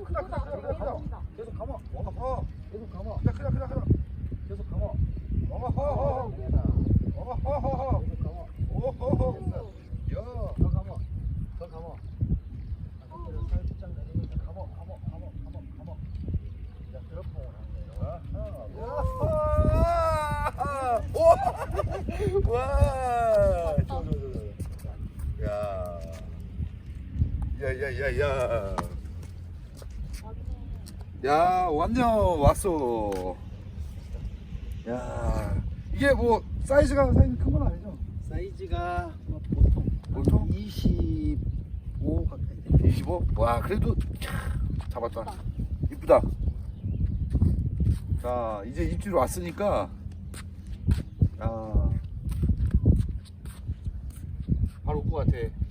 크다, 크다, 크다, 크다, 계속 감아. 어허. 계속 감아. 크다, 크다, 크다, 크다. 계속 감아. 어허 어허 계속 감아. 오호 야. 더 감아. 더 감아. 와. 야야야야 완전 왔어. 야 이게 뭐 사이즈가 사이즈 큰 건 아니죠? 사이즈가 뭐 보통 보통? 25 가까이 돼요. 25? 와 그래도 캬, 잡았다. 이쁘다. 자 이제 입질 왔으니까 야 바로 올것 같아.